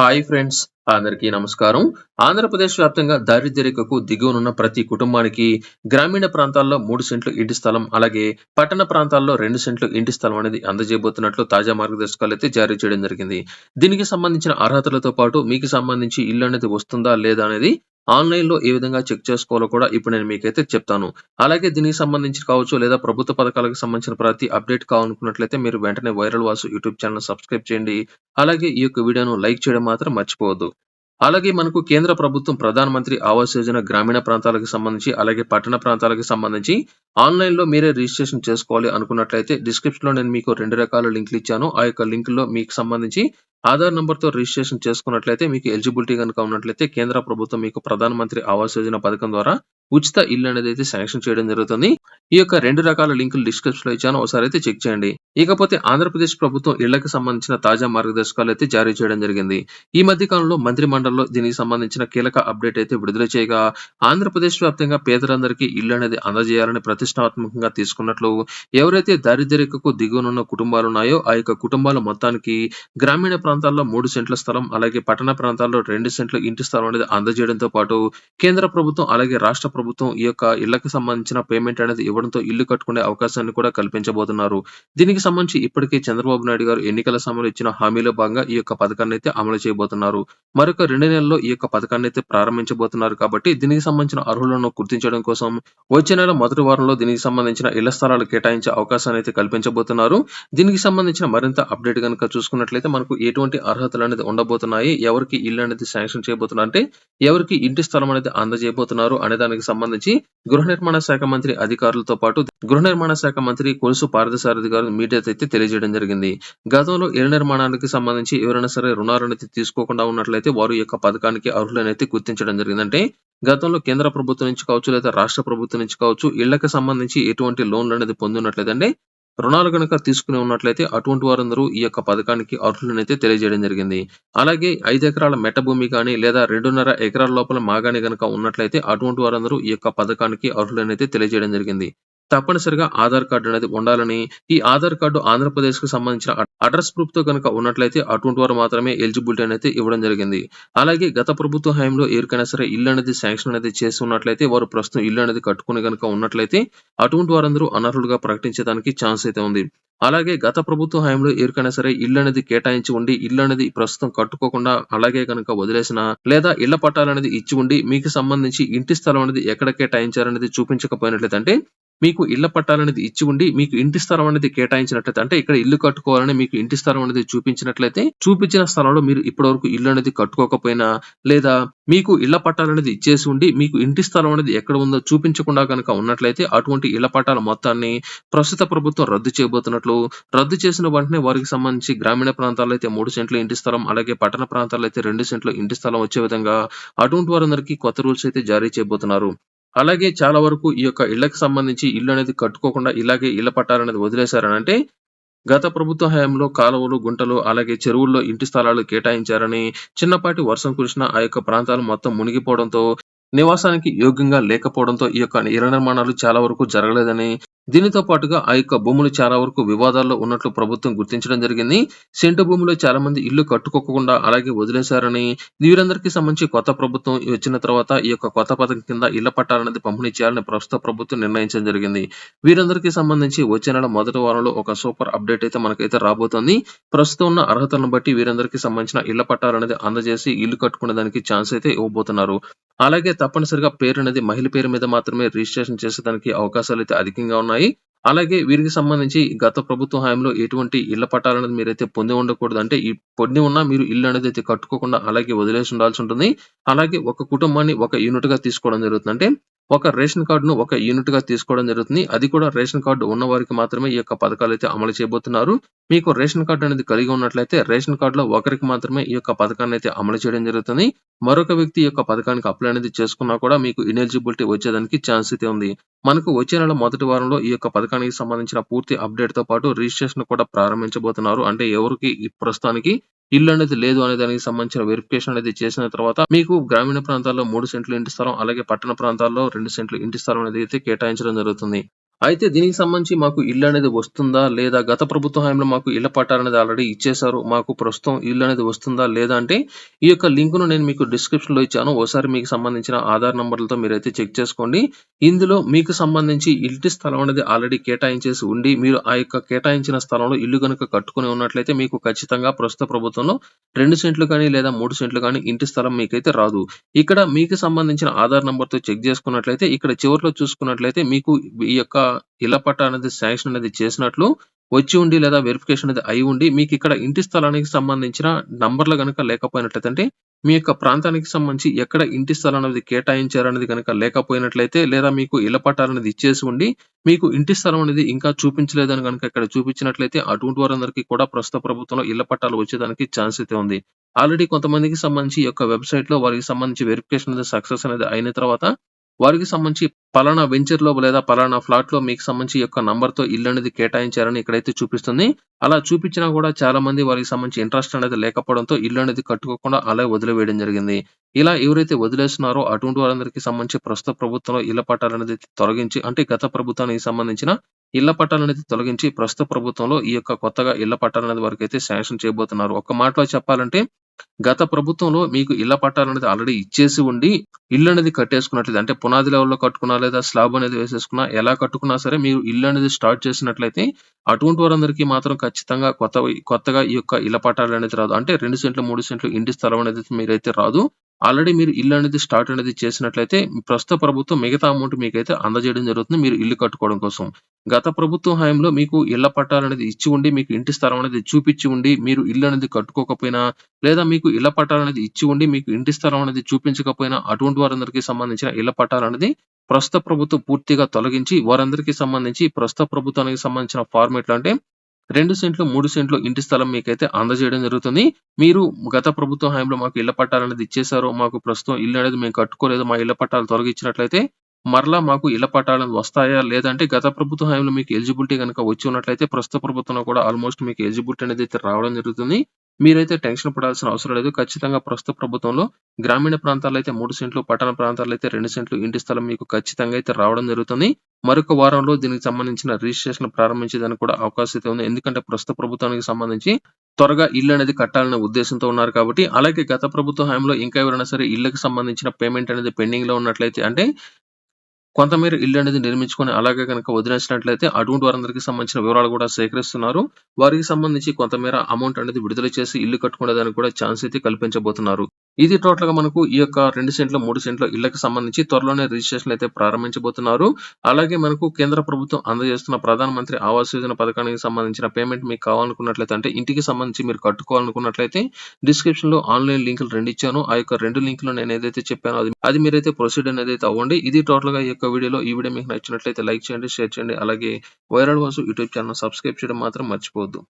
Hi friends అందరికీ నమస్కారం. ఆంధ్రప్రదేశ్ వ్యాప్తంగా దారిద్ర్య దిగువనున్న ప్రతి కుటుంబానికి గ్రామీణ ప్రాంతాల్లో మూడు సెంట్లు ఇంటి స్థలం అలాగే పట్టణ ప్రాంతాల్లో రెండు సెంట్లు ఇంటి స్థలం అనేది అందజేయబోతున్నట్లు తాజా మార్గదర్శకాలు అయితే జారీ చేయడం జరిగింది. దీనికి సంబంధించిన అర్హతలతో పాటు మీకు సంబంధించి ఇల్లు అనేది వస్తుందా లేదా అనేది ఆన్లైన్లో ఏ విధంగా చెక్ చేసుకోవాలో కూడా ఇప్పుడు నేను మీకైతే చెప్తాను. అలాగే దీనికి సంబంధించి కావచ్చు లేదా ప్రభుత్వ పథకాలకు సంబంధించిన ప్రతి అప్డేట్ కావాలనుకున్నట్లయితే మీరు వెంటనే viral Vasu YouTube channel subscribe చేయండి. అలాగే ఈ యొక్క వీడియోను లైక్ చేయడం మాత్రం మర్చిపోవద్దు. అలాగే మనకు కేంద్ర ప్రభుత్వం ప్రధానమంత్రి ఆవాస్ యోజన గ్రామీణ ప్రాంతాలకు సంబంధించి అలాగే పట్టణ ప్రాంతాలకు సంబంధించి ఆన్లైన్లో మీరే రిజిస్ట్రేషన్ చేసుకోవాలి అనుకున్నట్లయితే డిస్క్రిప్షన్లో నేను మీకు రెండు రకాల లింకులు ఇచ్చాను. ఆ యొక్క లింక్లో మీకు సంబంధించి ఆధార్ నంబర్తో రిజిస్ట్రేషన్ చేసుకున్నట్లయితే మీకు ఎలిజిబిలిటీ కనుక ఉన్నట్లయితే కేంద్ర ప్రభుత్వం మీకు ప్రధానమంత్రి ఆవాస్ యోజన పథకం ద్వారా ఉచిత ఇల్లు అనేది అయితే శాంక్షన్ చేయడం జరుగుతుంది. ఈ యొక్క రెండు రకాల లింకులు డిస్క్రిప్షన్లో ఇచ్చాను. ఒకసారి అయితే చెక్ చేయండి. ఇకపోతే ఆంధ్రప్రదేశ్ ప్రభుత్వం ఇళ్ళకు సంబంధించిన తాజా మార్గదర్శకాలు అయితే జారీ చేయడం జరిగింది. ఈ మధ్య కాలంలో మంత్రి మండలిలో దీనికి సంబంధించిన కీలక అప్డేట్ అయితే విడుదల చేయగా ఆంధ్రప్రదేశ్ వ్యాప్తంగా పేదలందరికీ ఇల్లు అనేది అందజేయాలని ప్రతిష్టాత్మకంగా తీసుకున్నట్లు ఎవరైతే దారిద్ర్యకు దిగువనున్న కుటుంబాలు ఉన్నాయో ఆ యొక్క కుటుంబాల మొత్తానికి గ్రామీణ ప్రాంతాల్లో మూడు సెంట్ల స్థలం అలాగే పట్టణ ప్రాంతాల్లో రెండు సెంట్ల ఇంటి స్థలం అనేది అందజేయడంతో పాటు కేంద్ర ప్రభుత్వం అలాగే రాష్ట్ర ప్రభుత్వం ఈ యొక్క ఇళ్ళకు సంబంధించిన పేమెంట్ అనేది ఇవ్వడంతో ఇల్లు కట్టుకునే అవకాశాన్ని కూడా కల్పించబోతున్నారు. దీనికి సంబంధించి ఇప్పటికే చంద్రబాబు నాయుడు గారు ఎన్నికల సమయంలో ఇచ్చిన హామీలో భాగంగా ఈ యొక్క పథకాన్ని అయితే అమలు చేయబోతున్నారు. మరొక రెండు నెలల్లో ఈ యొక్క పథకాన్ని అయితే ప్రారంభించబోతున్నారు కాబట్టి దీనికి సంబంధించిన అర్హులను గుర్తించడం కోసం వచ్చే నెల మొదటి వారంలో దీనికి సంబంధించిన ఇళ్ళ స్థలాలు కేటాయించే అవకాశాన్ని అయితే కల్పించబోతున్నారు. దీనికి సంబంధించిన మరింత అప్డేట్ కనుక చూసుకున్నట్లయితే మనకు ఎటువంటి అర్హతలు అనేది ఉండబోతున్నాయి. ఎవరికి ఇల్లు అనేది శాంక్షన్ చేయబోతున్నారు అంటే ఎవరికి ఇంటి స్థలం అనేది అందజేయబోతున్నారు అనే దానికి సంబంధించి గృహ నిర్మాణ శాఖ మంత్రి అధికారులతో పాటు గృహ నిర్మాణ శాఖ మంత్రి కొలుసు పారదసారథి గారు డీటెయిల్స్ అయితే తెలియజేయడం జరిగింది. గతంలో ఇళ్ళ నిర్మాణానికి సంబంధించి ఎవరైనా సరే రుణాలు అనేది తీసుకోకుండా ఉన్నట్లయితే వారు యొక్క పథకానికి అర్హులనైతే గుర్తించడం జరిగింది. అంటే గతంలో కేంద్ర ప్రభుత్వం నుంచి కావచ్చు లేదా రాష్ట్ర ప్రభుత్వం నుంచి కావచ్చు ఇళ్ళకు సంబంధించి ఎటువంటి లోన్లు అనేది పొందినట్లయితే రుణాలు కనుక తీసుకుని ఉన్నట్లయితే అటువంటి వారందరూ ఈ యొక్క పథకానికి అర్హులనైతే తెలియజేయడం జరిగింది. అలాగే ఐదు ఎకరాల మెట్ట భూమి కానీ లేదా రెండున్నర ఎకరాల లోపల మాగాని కనుక ఉన్నట్లయితే అటువంటి వారందరూ ఈ యొక్క పథకానికి అర్హులనైతే తెలియజేయడం జరిగింది. తప్పనిసరిగా ఆధార్ కార్డు అనేది ఉండాలని ఈ ఆధార్ కార్డు ఆంధ్రప్రదేశ్కు సంబంధించిన అడ్రస్ ప్రూఫ్తో కనుక ఉన్నట్లయితే అటువంటి వారు మాత్రమే ఎలిజిబిలిటీ అనేది ఇవ్వడం జరిగింది. అలాగే గత ప్రభుత్వ హయాంలో ఎవరికైనా సరే ఇల్లు అనేది శాంక్షన్ అనేది చేసి ఉన్నట్లయితే వారు ప్రస్తుతం ఇల్లు అనేది కట్టుకుని కనుక ఉన్నట్లయితే అటువంటి వారందరూ అనర్హులుగా ప్రకటించడానికి ఛాన్స్ అయితే ఉంది. అలాగే గత ప్రభుత్వ హయాంలో ఎవరికైనా సరే ఇల్లు అనేది కేటాయించి ఉండి ఇల్లు అనేది ప్రస్తుతం కట్టుకోకుండా అలాగే కనుక వదిలేసిన లేదా ఇళ్ళ పట్టాలు అనేది ఇచ్చి ఉండి మీకు సంబంధించి ఇంటి స్థలం అనేది ఎక్కడ కేటాయించారనేది చూపించకపోయినట్లయితే అంటే మీకు ఇళ్ళ పట్టాలనేది ఇచ్చి ఉండి మీకు ఇంటి స్థలం అనేది కేటాయించినట్లయితే అంటే ఇక్కడ ఇల్లు కట్టుకోవాలని మీకు ఇంటి స్థలం అనేది చూపించినట్లయితే చూపించిన స్థలంలో మీరు ఇప్పటివరకు ఇల్లు అనేది కట్టుకోకపోయినా లేదా మీకు ఇళ్ళ పట్టాలు అనేది ఇచ్చేసి ఉండి మీకు ఇంటి స్థలం అనేది ఎక్కడ ఉందో చూపించకుండా కనుక ఉన్నట్లయితే అటువంటి ఇళ్ళ పట్టాల మొత్తాన్ని ప్రస్తుత ప్రభుత్వం రద్దు చేయబోతున్నట్లు రద్దు చేసిన వెంటనే వారికి సంబంధించి గ్రామీణ ప్రాంతాల్లో అయితే మూడు సెంట్లు ఇంటి స్థలం అలాగే పట్టణ ప్రాంతాల్లో అయితే రెండు సెంట్లు ఇంటి స్థలం వచ్చే విధంగా అటువంటి వారందరికీ కొత్త రూల్స్ అయితే జారీ చేయబోతున్నారు. అలాగే చాలా వరకు ఈ యొక్క ఇళ్ళకు సంబంధించి ఇల్లు అనేది కట్టుకోకుండా ఇలాగే ఇళ్ళ పట్టాలు అనేది గత ప్రభుత్వ హయాంలో కాలువలు గుంటలు అలాగే చెరువుల్లో ఇంటి స్థలాలు కేటాయించారని చిన్నపాటి వర్షం కురిసిన ఆ యొక్క ప్రాంతాలు మొత్తం మునిగిపోవడంతో నివాసానికి యోగ్యంగా లేకపోవడంతో ఈ యొక్క ఇళ్ళ నిర్మాణాలు చాలా వరకు జరగలేదని దీనితో పాటుగా ఆ యొక్క భూములు చాలా వరకు వివాదాల్లో ఉన్నట్లు ప్రభుత్వం గుర్తించడం జరిగింది. సెంటు భూమిలో చాలా మంది ఇల్లు కట్టుకోకుండా అలాగే వదిలేశారని వీరందరికీ సంబంధించి కొత్త ప్రభుత్వం వచ్చిన తర్వాత ఈ యొక్క కొత్త పథకం కింద ఇళ్ళ పట్టాలనేది పంపిణీ చేయాలని ప్రస్తుత ప్రభుత్వం నిర్ణయించడం జరిగింది. వీరందరికీ సంబంధించి వచ్చే నెల మొదటి వారంలో ఒక సూపర్ అప్డేట్ అయితే మనకైతే రాబోతుంది. ప్రస్తుతం ఉన్న అర్హతలను బట్టి వీరందరికీ సంబంధించిన ఇళ్ళ పట్టాలనేది అందజేసి ఇల్లు కట్టుకునే దానికి ఛాన్స్ అయితే ఇవ్వబోతున్నారు. అలాగే తప్పనిసరిగా పేరు అనేది మహిళ పేరు మీద మాత్రమే రిజిస్ట్రేషన్ చేసేదానికి అవకాశాలు అయితే అధికంగా ఉన్నాయి. అలాగే వీరికి సంబంధించి గత ప్రభుత్వ హయాంలో ఎటువంటి ఇళ్ళ పట్టాలనేది మీరైతే పొంది ఉండకూడదు. అంటే ఈ పొంది ఉన్నా మీరు ఇల్లు అనేది అయితే కట్టుకోకుండా అలాగే వదిలేసి ఉండాల్సి ఉంటుంది. అలాగే ఒక కుటుంబాన్ని ఒక యూనిట్గా తీసుకోవడం జరుగుతుంది. అంటే ఒక రేషన్ కార్డును ఒక యూనిట్గా తీసుకోవడం జరుగుతుంది. అది కూడా రేషన్ కార్డు ఉన్న వారికి మాత్రమే ఈ యొక్క పథకాలు అయితే అమలు చేయబోతున్నారు. మీకు రేషన్ కార్డు అనేది కలిగి ఉన్నట్లయితే రేషన్ కార్డులో ఒకరికి మాత్రమే ఈ యొక్క పథకాన్ని అయితే అమలు చేయడం జరుగుతుంది. మరొక వ్యక్తి యొక్క పథకానికి అప్లై అనేది చేసుకున్నా కూడా మీకు ఇనెలిజిబిలిటీ వచ్చేదానికి ఛాన్స్ అయితే ఉంది. మనకు వచ్చే నెల మొదటి వారంలో ఈ యొక్క పథకానికి సంబంధించిన పూర్తి అప్డేట్తో పాటు రిజిస్ట్రేషన్ కూడా ప్రారంభించబోతున్నారు. అంటే ఎవరికి ఈ ప్రస్తుతానికి ఇల్లు అనేది లేదు అనే దానికి సంబంధించిన వెరిఫికేషన్ అనేది చేసిన తర్వాత మీకు గ్రామీణ ప్రాంతాల్లో మూడు సెంట్లు ఇంటి స్థలం అలాగే పట్టణ ప్రాంతాల్లో రెండు సెంట్లు ఇంటి స్థలం అనేది అయితే కేటాయించడం జరుగుతుంది. అయితే దీనికి సంబంధించి మాకు ఇల్లు అనేది వస్తుందా? లేదా? గత ప్రభుత్వ హయాంలో మాకు ఇళ్ళ పట్టాలనేది ఆల్రెడీ ఇచ్చేశారు. మాకు ప్రస్తుతం ఇల్లు అనేది వస్తుందా? లేదా? అంటే ఈ యొక్క లింక్‌ను నేను మీకు డిస్క్రిప్షన్‌లో ఇచ్చాను. ఒకసారి మీకు సంబంధించిన ఆధార్ నంబర్‌లతో మీరైతే చెక్ చేసుకోండి. ఇందులో మీకు సంబంధించి ఇంటి స్థలం అనేది ఆల్రెడీ కేటాయించేసి ఉండి, మీరు ఆ యొక్క కేటాయించిన స్థలంలో ఇల్లు కనుక కట్టుకొని ఉన్నట్లయితే మీకు ఖచ్చితంగా ప్రస్తుత ప్రభుత్వంలో రెండు సెంట్లు కానీ, లేదా మూడు సెంట్లు కానీ ఇంటి స్థలం మీకైతే రాదు. ఇక్కడ మీకు సంబంధించిన ఆధార్ నంబర్‌తో చెక్ చేసుకున్నట్లయితే ఇక్కడ చివరిలో చూసుకున్నట్లయితే మీకు ఈ యొక్క ఇళ్ళ పట్ట అనేది శాంక్షన్ అనేది చేసినట్లు వచ్చి ఉండి లేదా వెరిఫికేషన్ అనేది అయి ఉండి మీకు ఇక్కడ ఇంటి స్థలానికి సంబంధించిన నంబర్‌లు కనుక లేకపోయినట్లయితే మీ యొక్క ప్రాంతానికి సంబంధించి ఎక్కడ ఇంటి స్థలం అనేది కేటాయించారనేది కనుక లేకపోయినట్లయితే లేదా మీకు ఇళ్ళ పట్టాలనేది ఇచ్చేసి ఉండి మీకు ఇంటి స్థలం అనేది ఇంకా చూపించలేదని గనుక ఇక్కడ చూపించినట్లయితే అటువంటి వారందరికీ కూడా ప్రస్తుత ప్రభుత్వంలో ఇళ్ళ పట్టాలు వచ్చేదానికి ఛాన్స్ అయితే ఉంది. ఆల్రెడీ కొంతమందికి సంబంధించి ఈ యొక్క వెబ్‌సైట్‌లో వారికి సంబంధించి వెరిఫికేషన్ అనేది సక్సెస్ అనేది అయిన తర్వాత వారికి సంబంధించి పలానా వెంచర్‌లో లేదా పలానా ఫ్లాట్‌లో మీకు సంబంధించి యొక్క యొక్క నంబర్‌తో ఇల్లు అనేది కేటాయించారని ఇక్కడైతే చూపిస్తుంది. అలా చూపించినా కూడా చాలా మంది వారికి సంబంధించి ఇంట్రెస్ట్ అనేది లేకపోవడంతో ఇల్లు అనేది కట్టుకోకుండా అలాగే వదిలివేయడం జరిగింది. ఇలా ఎవరైతే వదిలేస్తున్నారో అటువంటి వారందరికీ సంబంధించి ప్రస్తుత ప్రభుత్వంలో ఇళ్ళ పట్టాలనేది తొలగించి అంటే గత ప్రభుత్వానికి సంబంధించిన ఇళ్ళ పట్టాలనేది తొలగించి ప్రస్తుత ప్రభుత్వంలో ఈ యొక్క కొత్తగా ఇళ్ళ పట్టాలనేది అయితే శాంక్షన్ చేయబోతున్నారు. ఒక మాటలో చెప్పాలంటే గత ప్రభుత్వంలో మీకు ఇళ్ళ పట్టాలనేది ఆల్రెడీ ఇచ్చేసి ఉండి ఇల్లు అనేది కట్టేసుకున్నట్లయితే అంటే పునాది లెవెల్‌లో కట్టుకున్నా లేదా స్లాబ్ అనేది వేసేసుకున్నా ఎలా కట్టుకున్నా సరే మీరు ఇల్లు అనేది స్టార్ట్ చేసినట్లయితే అటువంటి వారందరికీ మాత్రం ఖచ్చితంగా కొత్తవి కొత్తగా ఈ యొక్క ఇళ్ళ పట్టాలు అనేది రాదు. అంటే రెండు సెంట్లు, మూడు సెంట్లు ఇంటి స్థలం అనేది మీరైతే రాదు. ఆల్రెడీ మీరు ఇల్లు అనేది స్టార్ట్ అనేది చేసినట్లయితే ప్రస్తుత ప్రభుత్వం మిగతా అమౌంట్ మీకైతే అందజేయడం జరుగుతుంది. మీరు ఇల్లు కట్టుకోవడం కోసం. గత ప్రభుత్వం హయాంలో మీకు ఇళ్ళ పట్టాలనేది ఇచ్చి ఉండి మీకు ఇంటి స్థలం అనేది చూపించి ఉండి మీరు ఇల్లు అనేది కట్టుకోకపోయినా లేదా మీకు ఇళ్ళ పట్టాలనేది ఇచ్చి ఉండి మీకు ఇంటి స్థలం అనేది చూపించకపోయినా అటువంటి వారందరికీ సంబంధించిన ఇళ్ళ పట్టాలనేది ప్రస్తుత ప్రభుత్వం పూర్తిగా తొలగించి వారందరికీ సంబంధించి ప్రస్తుత ప్రభుత్వానికి సంబంధించిన ఫార్మేట్లు అంటే రెండు సెంట్లు, మూడు సెంట్లు ఇంటి స్థలం మీకైతే అందజేయడం జరుగుతుంది. మీరు గత ప్రభుత్వ హయాంలో మాకు ఇళ్ళ పట్టాలనేది ఇచ్చేశారు. మాకు ప్రస్తుతం ఇల్లు అనేది మేము కట్టుకోలేదు. మా ఇళ్ళ పట్టాలు తొలగించినట్లయితే మరలా మాకు ఇళ్ళ పట్టాలు వస్తాయా? లేదంటే గత ప్రభుత్వ హయాంలో మీకు ఎలిజిబిలిటీ కనుక వచ్చి ఉన్నట్లయితే ప్రస్తుత ప్రభుత్వంలో కూడా ఆల్‌మోస్ట్ మీకు ఎలిజిబిలిటీ అనేది అయితే రావడం జరుగుతుంది. మీరైతే టెన్షన్ పడాల్సిన అవసరం లేదు. ఖచ్చితంగా ప్రస్తుత ప్రభుత్వంలో గ్రామీణ ప్రాంతాల్లో అయితే మూడు సెంట్లు, పట్టణ ప్రాంతాల్లో అయితే రెండు సెంట్లు ఇంటి స్థలం మీకు ఖచ్చితంగా అయితే రావడం జరుగుతుంది. మరొక వారంలో దీనికి సంబంధించిన రిజిస్ట్రేషన్ ప్రారంభించేదానికి కూడా అవకాశం అయితే ఉంది. ఎందుకంటే ప్రస్తుత ప్రభుత్వానికి సంబంధించి త్వరగా ఇల్లు అనేది కట్టాలనే ఉద్దేశంతో ఉన్నారు కాబట్టి అలాగే గత ప్రభుత్వ హయాంలో ఇంకా ఎవరైనా సరే ఇళ్ళకి సంబంధించిన పేమెంట్ అనేది పెండింగ్లో ఉన్నట్లయితే అంటే కొంతమేర ఇల్లు అనేది నిర్మించుకొని అలాగే గనుక వదిలేసినట్లయితే అటువంటి వారందరికీ సంబంధించిన వివరాలు కూడా సేకరిస్తున్నారు. వారికి సంబంధించి కొంతమేర అమౌంట్ అనేది విడుదల చేసి ఇల్లు కట్టుకునేదానికి కూడా ఛాన్స్ అయితే కల్పించబోతున్నారు. ఇది టోటల్‌గా మనకు ఈ యొక్క రెండు సెంట్లు మూడు సెంట్లు ఇళ్ళకు సంబంధించి త్వరలోనే రిజిస్ట్రేషన్ అయితే ప్రారంభించబోతున్నారు. అలాగే మనకు కేంద్ర ప్రభుత్వం అందజేస్తున్న ప్రధాన మంత్రి ఆవాస్ యోజన పథకానికి సంబంధించిన పేమెంట్ మీకు కావాలనుకున్నట్లయితే అంటే ఇంటికి సంబంధించి మీరు కట్టుకోవాలనుకున్నట్లయితే డిస్క్రిప్షన్లో ఆన్‌లైన్ లింకులు రెండు ఇచ్చాను. ఆ యొక్క రెండు లింకులు నేను ఏదైతే చెప్పానో అది అది మీరైతే ప్రొసీడ్ అనేది అయితే అవ్వండి. ఇది టోటల్‌గా ఈ యొక్క వీడియోలో ఈ వీడియో మీకు నచ్చినట్లయితే లైక్ చేయండి, షేర్ చేయండి. అలాగే viral Vasu YouTube channel subscribe చేయడం మాత్రం మర్చిపోవద్దు.